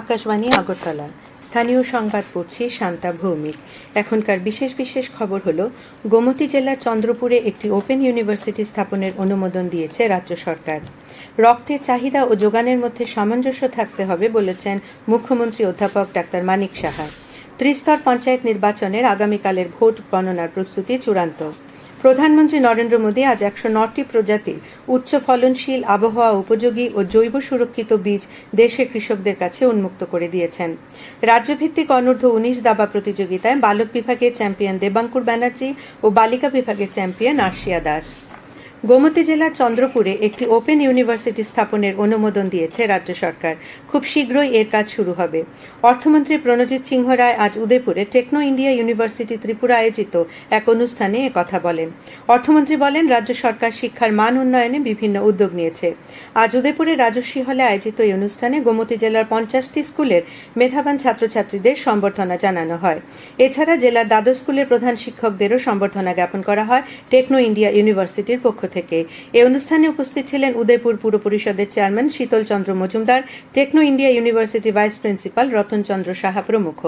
আকাশবাণী আগরতলা। স্থানীয় সংবাদ পড়ছি শান্তা ভৌমিক। এখনকার বিশেষ বিশেষ খবর হলো, গোমতী জেলার চন্দ্রপুরে একটি ওপেন ইউনিভার্সিটি স্থাপনের অনুমোদন দিয়েছে রাজ্য সরকার। রক্তের চাহিদা ও যোগানের মধ্যে সামঞ্জস্য থাকতে হবে বলেছেন মুখ্যমন্ত্রী অধ্যাপক ডাক্তার মানিক সাহা। ত্রিস্তর পঞ্চায়েত নির্বাচনের আগামীকালের ভোট গণনার প্রস্তুতি চূড়ান্ত। প্রধানমন্ত্রী নরেন্দ্র মোদী আজ একশো নটি প্রজাতির উচ্চ ফলনশীল আবহাওয়া উপযোগী ও জৈব সুরক্ষিত বীজ দেশে কৃষকদের কাছে উন্মুক্ত করে দিয়েছেন। রাজ্যভিত্তিক অনূর্ধ্ব উনিশ দাবা প্রতিযোগিতায় বালক বিভাগের চ্যাম্পিয়ন দেবাঙ্কুর ব্যানার্জি ও বালিকা বিভাগের চ্যাম্পিয়ন আর্শিয়া দাস। গোমতী জেলার চন্দ্রপুরে একটি ওপেন ইউনিভার্সিটি স্থাপনের অনুমোদন দিয়েছে রাজ্য সরকার। খুব শীঘ্রই এর কাজ শুরু হবে। অর্থমন্ত্রী প্রণজিৎ সিংহ রায় আজ উদয়পুরে টেকনো ইন্ডিয়া ইউনিভার্সিটি ত্রিপুরা আয়োজিত এক অনুষ্ঠানে কথা বলেন। অর্থমন্ত্রী বলেন, রাজ্য সরকার শিক্ষার মান উন্নয়নে বিভিন্ন উদ্যোগ নিয়েছে। আজ উদয়পুরে রাজস্বী হলে আয়োজিত এই অনুষ্ঠানে গোমতী জেলার পঞ্চাশটি স্কুলের মেধাবান ছাত্রছাত্রীদের সম্বর্ধনা জানানো হয়। এছাড়া জেলার দ্বাদশ স্কুলের প্রধান শিক্ষকদেরও সম্বর্ধনা জ্ঞাপন করা হয় টেকনো ইন্ডিয়া ইউনিভার্সিটির পক্ষ থেকে। এ অনুষ্ঠানে উপস্থিত ছিলেন উদয়পুর পুর পরিষদের chairman Shital Chandra Majumdar, Techno India University vice principal Ratan Chandra Saha প্রমুখ।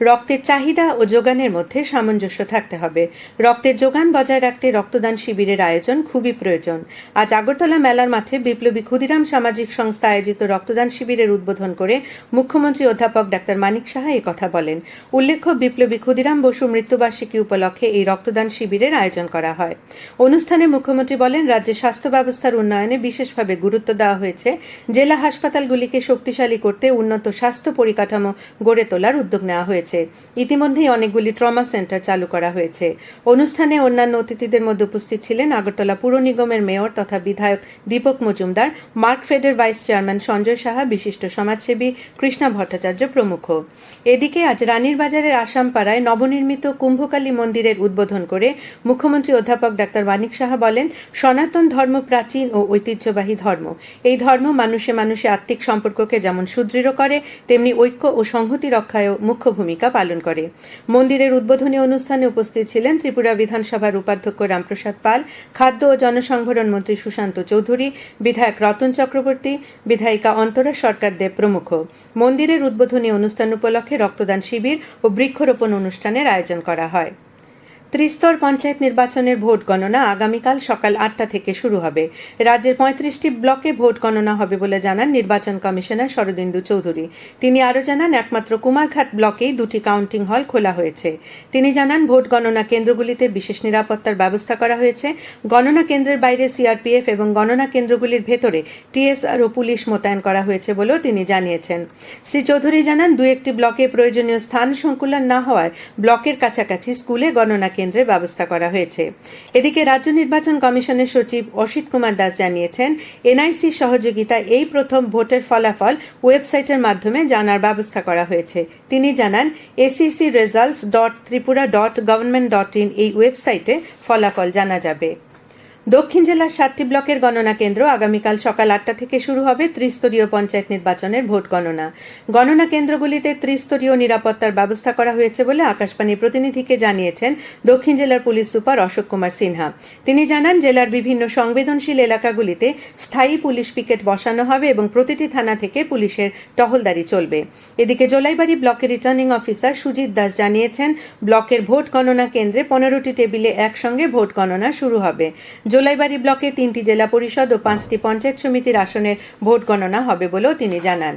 রক্তের চাহিদা ও যোগানের মধ্যে সামঞ্জস্য থাকতে হবে। রক্তের যোগান বজায় রাখতে রক্তদান শিবিরের আয়োজন খুবই প্রয়োজন। আজ আগরতলা মেলার মাঠে বিপ্লবী ক্ষুদিরাম সামাজিক সংস্থা আয়োজিত রক্তদান শিবিরের উদ্বোধন করে মুখ্যমন্ত্রী অধ্যাপক ডাক্তার মানিক সাহা কথা বলেন। উল্লেখ্য, বিপ্লবী ক্ষুদিরাম বসু মৃত্যুবার্ষিকী উপলক্ষে এই রক্তদান শিবিরের আয়োজন করা হয়। অনুষ্ঠানে মুখ্যমন্ত্রী বলেন রাজ্যের স্বাস্থ্য ব্যবস্থার উন্নয়নে বিশেষভাবে গুরুত্ব দেওয়া হয়েছে। জেলা হাসপাতালগুলিকে শক্তিশালী করতে উন্নত স্বাস্থ্য পরিকাঠামো গড়ে তোলার উদ্যোগ নেওয়া হয়েছে। ইতিমধ্যেই অনেকগুলি ট্রমা সেন্টার চালু করা হয়েছে। অনুষ্ঠানে অন্যান্য অতিথিদের মধ্যে উপস্থিত ছিলেন আগরতলা পুর নিগমের মেয়র তথা বিধায়ক দীপক মজুমদার মার্কফেডের ভাইস চেয়ারম্যান সঞ্জয় সাহা, বিশিষ্ট সমাজসেবী কৃষ্ণা ভট্টাচার্য প্রমুখ। এদিকে আজ রানীর বাজারের আসামপাড়ায় নবনির্মিত কুম্ভকালী মন্দিরের উদ্বোধন করে মুখ্যমন্ত্রী অধ্যাপক ডাক্তার মানিক সাহা বলেন, সনাতন ধর্ম প্রাচীন ও ঐতিহ্যবাহী ধর্ম। এই ধর্ম মানুষে মানুষে আত্মিক সম্পর্ককে যেমন সুদৃঢ় করে, তেমনি ঐক্য ও সংহতি রক্ষায়ও মুখ্য ভূমিকা পালন করে। মন্দিরের উদ্বোধনী অনুষ্ঠানে উপস্থিত ছিলেন ত্রিপুরা বিধানসভার উপাধ্যক্ষ রামপ্রসাদ পাল, খাদ্য ও জনসংগঠন মন্ত্রী সুশান্ত চৌধুরী, বিধায়ক রতন চক্রবর্তী, বিধায়িকা অন্তরা সরকার দেব প্রমুখ। মন্দিরের উদ্বোধনী অনুষ্ঠান উপলক্ষে রক্তদান শিবির ও বৃক্ষরোপণ অনুষ্ঠানের আয়োজন করা হয়। ত্রিস্তর পঞ্চায়েত নির্বাচনের ভোট গণনা আগামীকাল সকাল আটটা থেকে শুরু হবে। রাজ্যের পঁয়ত্রিশটি ব্লকে ভোট গণনা হবে বলে জানান নির্বাচন কমিশনার শরদিন্দু চৌধুরী। তিনি আরও জানান, একমাত্র কুমারঘাট ব্লকেই দুটি কাউন্টিং হল খোলা হয়েছে। তিনি জানান, ভোট গণনা কেন্দ্রগুলিতে বিশেষ নিরাপত্তার ব্যবস্থা করা হয়েছে। গণনা কেন্দ্রের বাইরে সিআরপিএফ এবং গণনা কেন্দ্রগুলির ভেতরে টিএসআর ও পুলিশ মোতায়েন করা হয়েছে বলেও তিনি জানিয়েছেন। শ্রী চৌধুরী জানান দু একটি ব্লকে প্রয়োজনীয় স্থান সংকুলন না হওয়ায় ব্লকের কাছাকাছি স্কুলে গণনা কেন্দ্রের ব্যবস্থা করা হয়েছে। এদিকে রাজ্য নির্বাচন কমিশনের সচিব অসিত কুমার দাস জানিয়েছেন, এনআইসি সহযোগিতা এই প্রথম ভোটের ফলাফল ওয়েবসাইটের মাধ্যমে জানার ব্যবস্থা করা হয়েছে। তিনি জানান ACC results dot Tripura dot government dot in এই ওয়েবসাইটে ফলাফল জানা যাবে। দক্ষিণ জেলার সাতটি ব্লকের গণনা কেন্দ্র আগামীকাল সকাল আটটা থেকে শুরু হবে ত্রিস্তরীয় পঞ্চায়েত নির্বাচনের ভোট গণনা। গণনা কেন্দ্রগুলিতে ত্রিস্তরীয় নিরাপত্তার ব্যবস্থা করা হয়েছে বলে আকাশবাণী প্রতিনিধিকে জানিয়েছেন দক্ষিণ জেলার পুলিশ সুপার অশোক কুমার সিনহা। তিনি জানান, জেলার বিভিন্ন সংবেদনশীল এলাকাগুলিতে স্থায়ী পুলিশ পিকেট বসানো হবে এবং প্রতিটি থানা থেকে পুলিশের টহলদারি চলবে। এদিকে জোলাইবাড়ি ব্লকের রিটার্নিং অফিসার সুজিত দাস জানিয়েছেন, ব্লকের ভোট গণনা কেন্দ্রে পনেরোটি টেবিলে একসঙ্গে ভোট গণনা শুরু হবে। জোলাইবাড়ি ব্লকে তিনটি জেলা পরিষদ ও পাঁচটি পঞ্চায়েত সমিতির আসনের ভোট গণনা হবে বলেও তিনি জানান।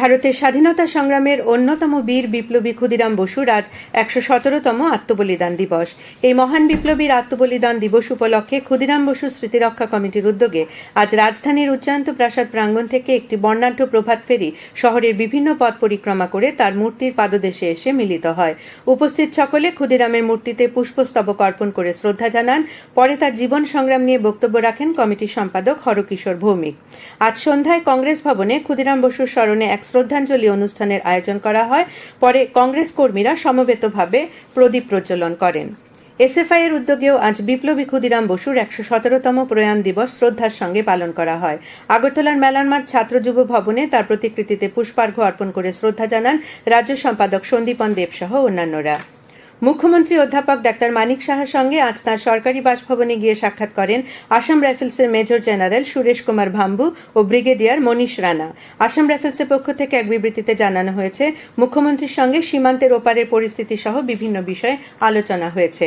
ভারতের স্বাধীনতা সংগ্রামের অন্যতম বীর বিপ্লবী ক্ষুদিরাম বসুর আজ একশো সতেরোতম আত্মবলিদান দিবস। এই মহান বিপ্লবীর আত্মবলিদান দিবস উপলক্ষে ক্ষুদিরাম বসু স্মৃতিরক্ষা কমিটির উদ্যোগে আজ রাজধানীর উচ্চান্ত প্রাসাদ প্রাঙ্গণ থেকে একটি বর্ণাঢ্য প্রভাত ফেরি শহরের বিভিন্ন পথ পরিক্রমা করে তার মূর্তির পাদদেশে এসে মিলিত হয়। উপস্থিত সকলে ক্ষুদিরামের মূর্তিতে পুষ্পস্তবক অর্পণ করে শ্রদ্ধা জানান। পরে তার জীবন সংগ্রাম নিয়ে বক্তব্য রাখেন কমিটির সম্পাদক হরকিশোর ভৌমিক। আজ সন্ধ্যায় কংগ্রেস ভবনে ক্ষুদিরাম বসুর স্মরণে এক শ্রদ্ধাঞ্জলি অনুষ্ঠানের আয়োজন করা হয়। পরে কংগ্রেস কর্মীরা সমবেতভাবে প্রদীপ প্রজ্বলন করেন। এসএফআই এর উদ্যোগেও আজ বিপ্লবী ক্ষুদিরাম বসুর একশো সতেরোতম প্রয়াণ দিবস শ্রদ্ধার সঙ্গে পালন করা হয়। আগরতলার মেলার মাঠ ছাত্র যুব ভবনে তার প্রতিকৃতিতে পুষ্পার্ঘ্য অর্পণ করে শ্রদ্ধা জানান রাজ্য সম্পাদক সন্দীপন দেব সহ অন্যান্যরা। মুখ্যমন্ত্রী অধ্যাপক ডাক্তার মানিক সাহার সঙ্গে আজ তাঁর সরকারি বাসভবনে গিয়ে সাক্ষাৎ করেন আসাম রাইফেলসের মেজর জেনারেল সুরেশ কুমার ভাম্বু ও ব্রিগেডিয়ার মনীষ রানা। আসাম রাইফেলসের পক্ষ থেকে এক বিবৃতিতে জানানো হয়েছে, মুখ্যমন্ত্রীর সঙ্গে সীমান্তের ওপারের পরিস্থিতি সহ বিভিন্ন বিষয়ে আলোচনা হয়েছে।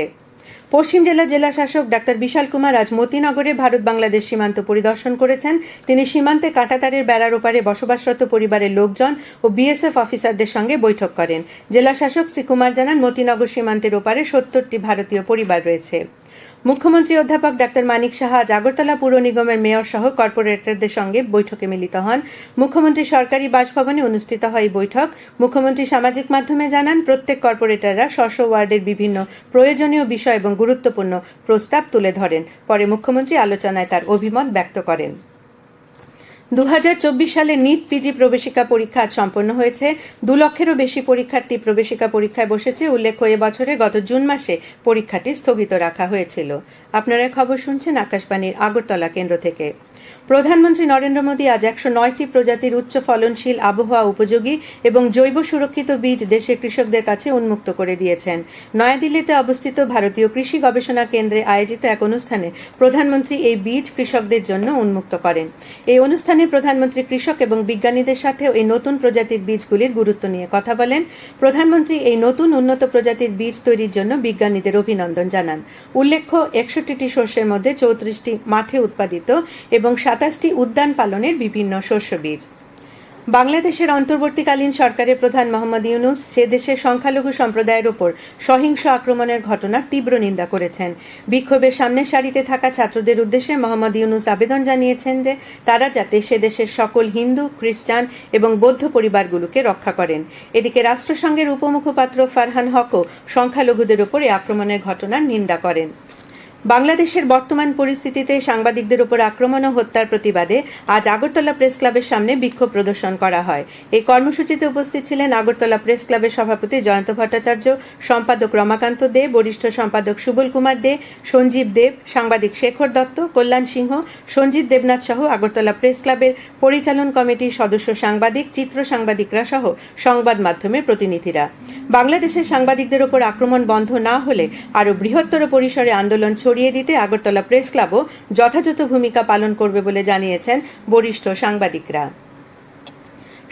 পশ্চিম জেলা জেলা শাসক ডাক্তার বিশাল কুমার আজ মতিনগরে ভারত বাংলাদেশ সীমান্ত পরিদর্শন করেছেন। তিনি সীমান্তে কাঁটাতারের বেড়ার ওপারে বসবাসরত পরিবারের লোকজন ও বিএসএফ অফিসারদের সঙ্গে বৈঠক করেন। জেলা শাসক শ্রী কুমার জানান, মতিনগর সীমান্তের ওপারে সত্তরটি ভারতীয় পরিবার রয়েছে। মুখ্যমন্ত্রী অধ্যাপক ডাক্তার মানিক সাহা জাগরতলা পুর নিগমের মেয়র সহ কর্পোরেটরদের সঙ্গে বৈঠকে মিলিত হন। মুখ্যমন্ত্রী সরকারি বাসভবনে অনুষ্ঠিত হয় বৈঠক। মুখ্যমন্ত্রী সামাজিক মাধ্যমে জানান, প্রত্যেক কর্পোরেটররা স্ব ওয়ার্ডের বিভিন্ন প্রয়োজনীয় বিষয় এবং গুরুত্বপূর্ণ প্রস্তাব তুলে ধরেন। পরে মুখ্যমন্ত্রী আলোচনায় তার অভিমত ব্যক্ত করেন। দু হাজার চব্বিশ সালে নিট পিজি প্রবেশিকা পরীক্ষা সম্পন্ন হয়েছে। দু লক্ষেরও বেশি পরীক্ষার্থী প্রবেশিকা পরীক্ষায় বসেছে। উল্লেখ্য এবছরে গত জুন মাসে পরীক্ষাটি স্থগিত রাখা হয়েছিল। আপনারা খবর শুনছেন আকাশবাণীর আগরতলা কেন্দ্র থেকে। প্রধানমন্ত্রী নরেন্দ্র মোদী আজ একশো নয়টি প্রজাতির উচ্চ ফলনশীল আবহাওয়া উপযোগী এবং জৈব সুরক্ষিত বীজ দেশের কৃষকদের কাছে উন্মুক্ত করে দিয়েছেন। নয়াদিল্লিতে অবস্থিত ভারতীয় কৃষি গবেষণা কেন্দ্রে আয়োজিত এক অনুষ্ঠানে প্রধানমন্ত্রী এই বীজ কৃষকদের জন্য উন্মুক্ত করেন। এই অনুষ্ঠানে প্রধানমন্ত্রী কৃষক এবং বিজ্ঞানীদের সাথেও এই নতুন প্রজাতির বীজগুলির গুরুত্ব নিয়ে কথা বলেন। প্রধানমন্ত্রী এই নতুন উন্নত প্রজাতির বীজ তৈরির জন্য বিজ্ঞানীদের অভিনন্দন জানান। উল্লেখ্য, একষট্টিটি শস্যের মধ্যে চৌত্রিশটি মাঠে উৎপাদিত এবং সাতাশটি উদ্যান পালনের বিভিন্ন শস্য বীজ। বাংলাদেশের অন্তর্বর্তীকালীন সরকারের প্রধান মোহাম্মদ ইউনুস সে দেশের সংখ্যালঘু সম্প্রদায়ের ওপর সহিংস আক্রমণের ঘটনার তীব্র নিন্দা করেছেন। বিক্ষোভের সামনের সারিতে থাকা ছাত্রদের উদ্দেশ্যে মোহাম্মদ ইউনুস আবেদন জানিয়েছেন যে তারা যাতে সে দেশের সকল হিন্দু, খ্রিস্টান এবং বৌদ্ধ পরিবারগুলোকে রক্ষা করেন। এদিকে রাষ্ট্রসংঘের উপমুখপাত্র ফারহান হকও সংখ্যালঘুদের ওপর এই আক্রমণের ঘটনার নিন্দা করেন। বাংলাদেশের বর্তমান পরিস্থিতিতে সাংবাদিকদের উপর আক্রমণ ও হত্যার প্রতিবাদে আজ আগরতলা প্রেস ক্লাবের সামনে বিক্ষোভ প্রদর্শন করা হয়। এই কর্মসূচিতে উপস্থিত ছিলেন আগরতলা প্রেস ক্লাবের সভাপতি জয়ন্ত ভট্টাচার্য, সম্পাদক রমাকান্ত দে, বরিষ্ঠ সম্পাদক সুবল কুমার দে, সঞ্জীব দেব, সাংবাদিক শেখর দত্ত, কল্যাণ সিংহ সঞ্জিত দেবনাথ সহ আগরতলা প্রেস ক্লাবের পরিচালন কমিটির সদস্য সাংবাদিক, চিত্র সাংবাদিকরা সহ সংবাদ মাধ্যমের প্রতিনিধিরা। বাংলাদেশের সাংবাদিকদের ওপর আক্রমণ বন্ধ না হলে আরও বৃহত্তর পরিসরে আন্দোলন ছড়িয়ে দিতে আগরতলা প্রেস ক্লাবও যথাযথ ভূমিকা পালন করবে বলে জানিয়েছেন বরিষ্ঠ সাংবাদিকরা।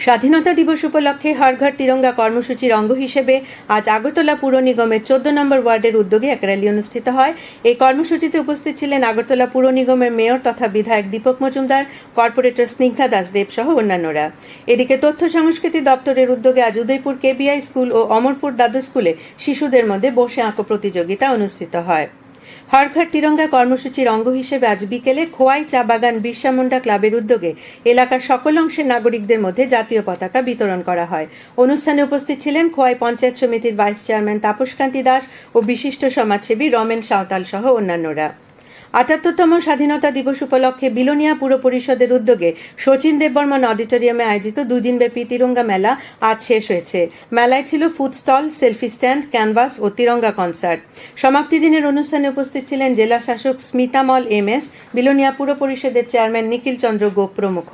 স্বাধীনতা দিবস উপলক্ষে হর ঘর তিরঙ্গা কর্মসূচির অঙ্গ হিসেবে আজ আগরতলা পুর নিগমের চোদ্দ নম্বর ওয়ার্ডের উদ্যোগে এক র্যালি অনুষ্ঠিত হয়। এই কর্মসূচিতে উপস্থিত ছিলেন আগরতলা পুর নিগমের মেয়র তথা বিধায়ক দীপক মজুমদার, কর্পোরেটর স্নিগ্ধা দাসদেব সহ অন্যান্যরা। এদিকে তথ্য সংস্কৃতি দপ্তরের উদ্যোগে আজ উদয়পুর কেবিআই স্কুল ও অমরপুর দ্বাদশ স্কুলে শিশুদের মধ্যে বসে আঁকো প্রতিযোগিতা অনুষ্ঠিত হয়। হরঘর তিরঙ্গা কর্মসূচির অঙ্গ হিসেবে আজ বিকেলে খোয়াই চা বাগান বিরসা ক্লাবের উদ্যোগে এলাকার সকল অংশের নাগরিকদের মধ্যে জাতীয় পতাকা বিতরণ করা হয়। অনুষ্ঠানে উপস্থিত ছিলেন খোয়াই পঞ্চায়েত সমিতির ভাইস চেয়ারম্যান তাপসকান্তি দাস ও বিশিষ্ট সমাজসেবী রমেন সাঁওতাল সহ অন্যান্যরা। আটাত্তরতম স্বাধীনতা দিবস উপলক্ষে বিলোনিয়া পুর পরিষদের উদ্যোগে শচীন দেববর্মন অডিটোরিয়ামে আয়োজিত দুদিনব্যাপী তিরঙ্গা মেলা আজ শেষ হয়েছে। মেলায় ছিল food stall, selfie stand, canvas ও তিরঙ্গা কনসার্ট। সমাপ্তি দিনের অনুষ্ঠানে উপস্থিত ছিলেন জেলা শাসক স্মিতামল এম এস, বিলোনিয়া পুর পরিষদের চেয়ারম্যান নিখিল চন্দ্র গোপ প্রমুখ।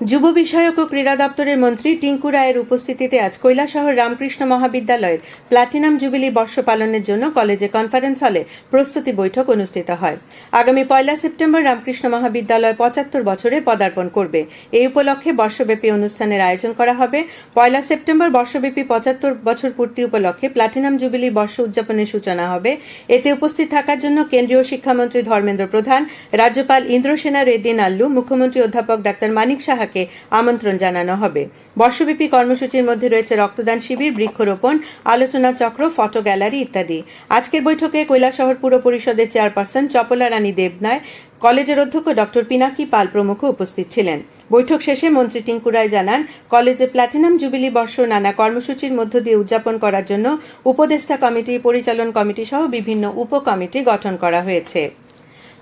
যুব বিষয়ক ও ক্রীড়া দপ্তরের মন্ত্রী টিঙ্কু রায়ের উপস্থিতিতে আজ কৈলাসহর রামকৃষ্ণ মহাবিদ্যালয়ের প্লাটিনাম জুবিলি বর্ষ পালনের জন্য কলেজে কনফারেন্স হলে প্রস্তুতি বৈঠক অনুষ্ঠিত হয়। আগামী পয়লা সেপ্টেম্বর রামকৃষ্ণ মহাবিদ্যালয় পঁচাত্তর বছরে পদার্পণ করবে। এই উপলক্ষে বর্ষব্যাপী অনুষ্ঠানের আয়োজন করা হবে। পয়লা সেপ্টেম্বর বর্ষব্যাপী পঁচাত্তর বছর পূর্তি উপলক্ষে প্লাটিনাম জুবিলি বর্ষ উদযাপনের সূচনা হবে। এতে উপস্থিত থাকার জন্য কেন্দ্রীয় শিক্ষামন্ত্রী ধর্মেন্দ্র প্রধান, রাজ্যপাল ইন্দ্রসেনা রেড্ডি নাল্লু, মুখ্যমন্ত্রী অধ্যাপক ডাক্তার মানিক সাহা সাহাকে আমন্ত্রণ জানানো হবে। বর্ষব্যাপী কর্মসূচির মধ্যে রয়েছে রক্তদান শিবির, বৃক্ষরোপণ, আলোচনা চক্র, ফটো গ্যালারি ইত্যাদি। আজকের বৈঠকে কৈলাসহর পুর পরিষদের চেয়ারপারসন চপলা রানী দেবনায় কলেজের অধ্যক্ষ ডক্টর পিনাকি পাল প্রমুখ উপস্থিত ছিলেন। বৈঠক শেষে মন্ত্রী টিঙ্কু রায় জানান, কলেজে প্ল্যাটিনাম জুবিলি বর্ষ নানা কর্মসূচির মধ্য দিয়ে উদযাপন করার জন্য উপদেষ্টা কমিটি, পরিচালন কমিটি সহ বিভিন্ন উপকমিটি গঠন করা হয়েছে।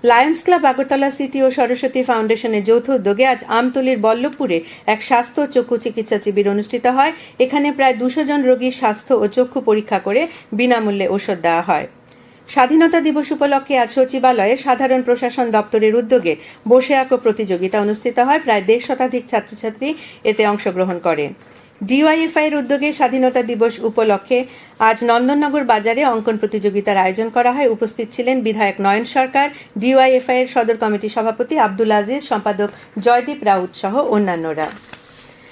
লায়ন্স ক্লাব আগরতলা সিটি ও সরস্বতী ফাউন্ডেশনের যৌথ উদ্যোগে আজ আমতলির বল্লভপুরে এক স্বাস্থ্য ও চক্ষু চিকিৎসা শিবির অনুষ্ঠিত হয়। এখানে প্রায় দুশো জন রোগীর স্বাস্থ্য ও চক্ষু পরীক্ষা করে বিনামূল্যে ওষুধ দেওয়া হয়। স্বাধীনতা দিবস উপলক্ষে আজ সচিবালয়ে সাধারণ প্রশাসন দপ্তরের উদ্যোগে বসে আঁকো প্রতিযোগিতা অনুষ্ঠিত হয়। প্রায় দেড় শতাধিক ছাত্রছাত্রী এতে অংশগ্রহণ করে। ডিওয়াইএফআই এর উদ্যোগে স্বাধীনতা দিবস উপলক্ষে আজ নন্দননগর বাজারে অঙ্কন প্রতিযোগিতার আয়োজন করা হয়। উপস্থিত ছিলেন বিধায়ক নয়ন সরকার ডিওয়াইএফআই এর সদর কমিটি সভাপতি আব্দুল আজিজ, সম্পাদক জয়দীপ রাউত সহ অন্যান্যরা।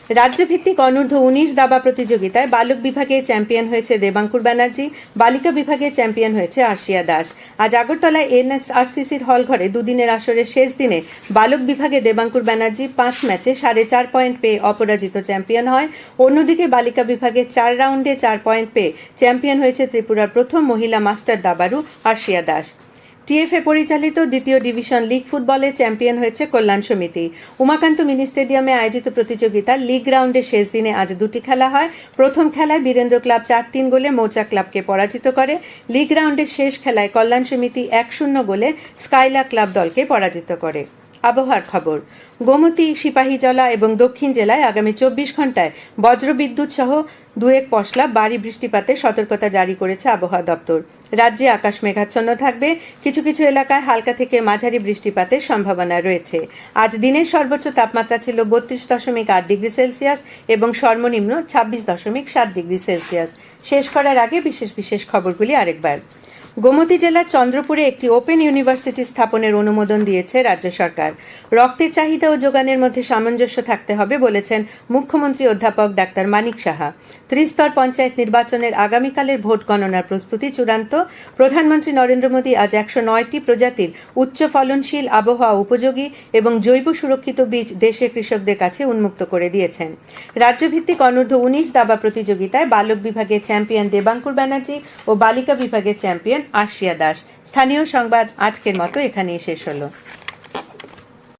রাজ্যভিত্তিক অনূর্ধ্ব উনিশ দাবা প্রতিযোগিতায় বালক বিভাগে চ্যাম্পিয়ন হয়েছে দেবাঙ্কুর ব্যানার্জি, বালিকা বিভাগে চ্যাম্পিয়ন হয়েছে আর্শিয়া দাস। আজ আগরতলায় এনএসআরসিসির হলঘরে দুদিনের আসরের শেষ দিনে বালক বিভাগে দেবাঙ্কুর ব্যানার্জি পাঁচ ম্যাচে সাড়ে চার পয়েন্ট পেয়ে অপরাজিত চ্যাম্পিয়ন হয়। অন্যদিকে বালিকা বিভাগে চার রাউন্ডে চার পয়েন্ট পেয়ে চ্যাম্পিয়ন হয়েছে ত্রিপুরার প্রথম মহিলা মাস্টার দাবারু আর্শিয়া দাস। টিএফএ পরিচালিত দ্বিতীয় ডিভিশন লিগ ফুটবলে চ্যাম্পিয়ন হয়েছে কল্যাণ সমিতি। উমাকান্ত মিনি স্টেডিয়ামে আয়োজিত প্রতিযোগিতা লিগ রাউন্ডের শেষ দিনে আজ দুটি খেলা হয়। প্রথম খেলায় বীরেন্দ্র ক্লাব চার তিন গোলে মৌচা ক্লাবকে পরাজিত করে। লিগ রাউন্ডের শেষ খেলায় কল্যাণ সমিতি এক শূন্য গোলে স্কাইলা ক্লাব দলকে পরাজিত করে। আবহাওয়ার খবর। গোমতী সিপাহীজলা এবং দক্ষিণ জেলায় আগামী চব্বিশ ঘন্টায় বজ্রবিদ্যুৎ সহ দুয়েক পশলা বাড়ি বৃষ্টিপাতের সতর্কতা জারি করেছে আবহাওয়া দপ্তর। রাজ্যে আকাশ মেঘাচ্ছন্ন থাকবে। কিছু কিছু এলাকায় হালকা থেকে মাঝারি বৃষ্টিপাতের সম্ভাবনা রয়েছে। আজ দিনের সর্বোচ্চ তাপমাত্রা ছিল বত্রিশ দশমিক আট ডিগ্রি সেলসিয়াস এবং সর্বনিম্ন ছাব্বিশ দশমিক সাত ডিগ্রি সেলসিয়াস। শেষ করার আগে বিশেষ বিশেষ খবরগুলি আরেকবার। গোমতী জেলার চন্দ্রপুরে একটি ওপেন ইউনিভার্সিটি স্থাপনের অনুমোদন দিয়েছে রাজ্য সরকার। রক্তের চাহিদা ও যোগানের মধ্যে সামঞ্জস্য থাকতে হবে বলেছেন মুখ্যমন্ত্রী অধ্যাপক ডাক্তার মানিক সাহা। ত্রিস্তর পঞ্চায়েত নির্বাচনের আগামীকালের ভোট গণনার প্রস্তুতি চূড়ান্ত। প্রধানমন্ত্রী নরেন্দ্র মোদী আজ একশো নয়টি প্রজাতির উচ্চ ফলনশীল আবহাওয়া উপযোগী এবং জৈব সুরক্ষিত বীজ দেশের কৃষকদের কাছে উন্মুক্ত করে দিয়েছেন। রাজ্যভিত্তিক অনূর্ধ্ব উনিশ দাবা প্রতিযোগিতায় বালক বিভাগে চ্যাম্পিয়ন দেবাঙ্কুর ব্যানার্জি ও বালিকা বিভাগের চ্যাম্পিয়ন আর্শিয়া দাস। স্থানীয় সংবাদ আজকের মতো এখানেই শেষ হলো।